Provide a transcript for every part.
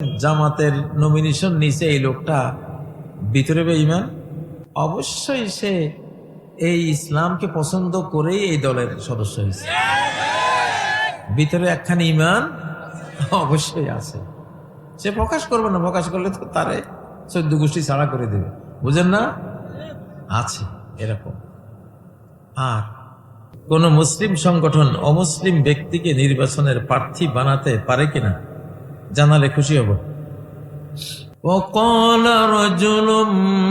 জামাতের নমিনেশন নিচে এই লোকটা ভিতরে বেঈমান অবশ্যই সে এই ইসলামকে পছন্দ করেই এই দলের সদস্য হয়েছে। ভিতরে একখানি ইমান অবশ্যই আছে। সে প্রকাশ করবে না, প্রকাশ করলে তো তারে চোদ্দ গোষ্ঠী ছাড়া করে দেবে। বুঝেন না? আছে, এরকম। আর কোন মুসলিম সংগঠন অমুসলিম ব্যক্তিকে নির্বাচনের প্রার্থী বানাতে পারে কিনা জানালে খুশি হব وقال رجل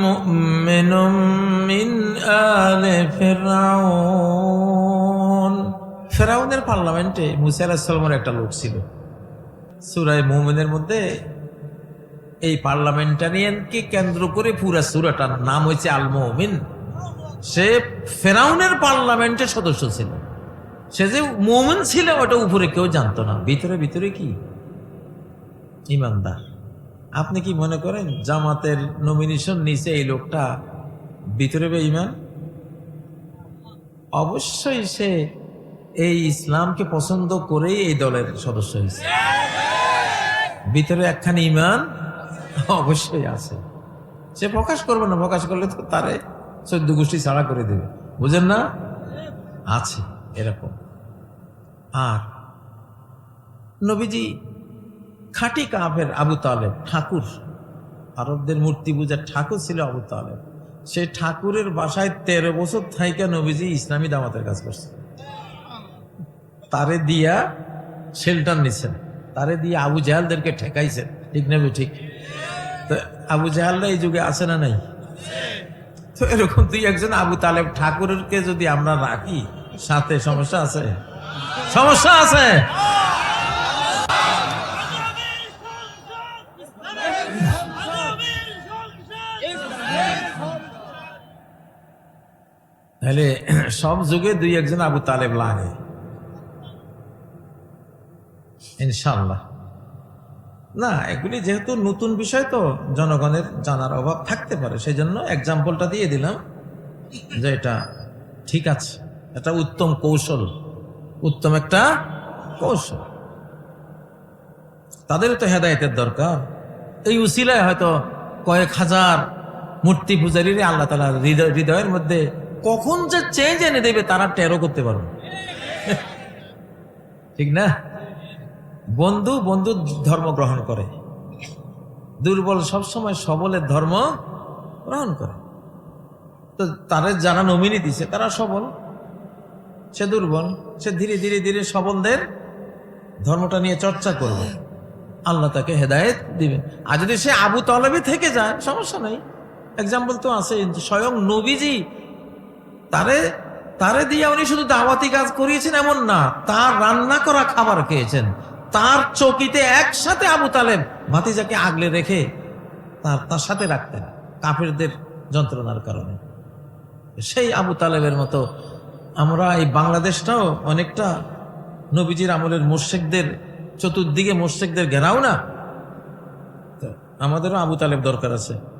مؤمن من آل فرعون ফেরাউনের পার্লামেন্টে মুসা আলাহিসাল্লামের একটা লোক ছিল সুরায় মুমিনের মধ্যে এই পার্লামেন্টারিয়ানকে কেন্দ্র করে পুরা সুরাটার নাম হয়েছে আল মুমিন সে ফেরাউনের পার্লামেন্টের সদস্য ছিল সে যে মোমেন ছিল ওটা উপরে কেউ জানতো না ভিতরে ভিতরে কি ইমানদার। আপনি কি মনে করেন জামাতের নমিনেশন নিচে এই লোকটা ভিতরে বে ইমান? অবশ্যই সে এই ইসলামকে পছন্দ করেই এই দলের সদস্য হয়েছে। ভিতরে একখানি ইমান অবশ্যই আছে। সে প্রকাশ করবে না, প্রকাশ করলে তো তারে চোদ্দ গোষ্ঠী ছাড়া করে দেবে। বুঝেন না? আছে, এরকম। আর নবীজি খাঁটি কাফের আবু তালেব, ঠাকুর। আরবদের মূর্তি পূজার ঠাকুর ছিল আবু তালেব। সে ঠাকুরের বাসায় তেরো বছর থাইকা নবীজি ইসলামী দামাতের কাজ করছে তারে দিয়া শেল্টার নিছেন। তারে দিয়ে আবু জাহালদেরকে ঠেকাইছেন। ঠিক নেবে ঠিক? তো আবু জাহালরা এই যুগে আছে না নাই? তো এরকম তুই একজন আবু তালেব ঠাকুরকে যদি আমরা রাখি, সাথে সমস্যা আছে? সমস্যা আছে? তাহলে সব যুগে দুই একজন আবু তালেব লাগে। ইনশাল্লাহ না, এগুলি যেহেতু নতুন বিষয় তো, জনগণের জানার অভাব থাকতে পারে। সেই জন্য এক্সাম্পলটা দিয়ে দিলাম যে এটা ঠিক আছে। এটা উত্তম কৌশল। উত্তম একটা কৌশল। তাদের তো হেদায়তের দরকার। এই উসিলায় হয়তো কয়েক হাজার মূর্তি পূজারীর আল্লাহ তালা হৃদয় হৃদয়ের মধ্যে কখন যে চেঞ্জ এনে দেবে তারা টেরো করতে পারবে ঠিক না? বন্ধু বন্ধু ধর্ম গ্রহণ করে। দুর্বল সবসময় সবলের ধর্ম গ্রহণ করে। তো তাদের যারা নমিনি দিছে, তারা সবল। সে দুর্বল। সে ধীরে ধীরে ধীরে সবলদের ধর্মটা নিয়ে চর্চা করবে। আল্লাহ তাকে হেদায়েত দিবেন। আর যদি সে আবু তলবে থেকে যায়, সমস্যা নাই। এক্সাম্পল তো আছে স্বয়ং নবীজি, তারে তারে দিয়ে উনি শুধু দাওয়াতি কাজ করিয়েছেন এমন না, তার রান্না করা খাবার খেয়েছেন। তার চকিতে একসাথে আবু তালেব ভাতিজাকে আগলে রেখে তার তার সাথে রাখতেন, কাফেরদের যন্ত্রণার কারণে। সেই আবু তালেবের মতো আমরা এই বাংলাদেশটাও অনেকটা নবীজির আমলের মোর্শেকদের চতুর্দিকে মোর্শেকদের ঘেরাও না? আমাদেরও আবু তালেব দরকার আছে।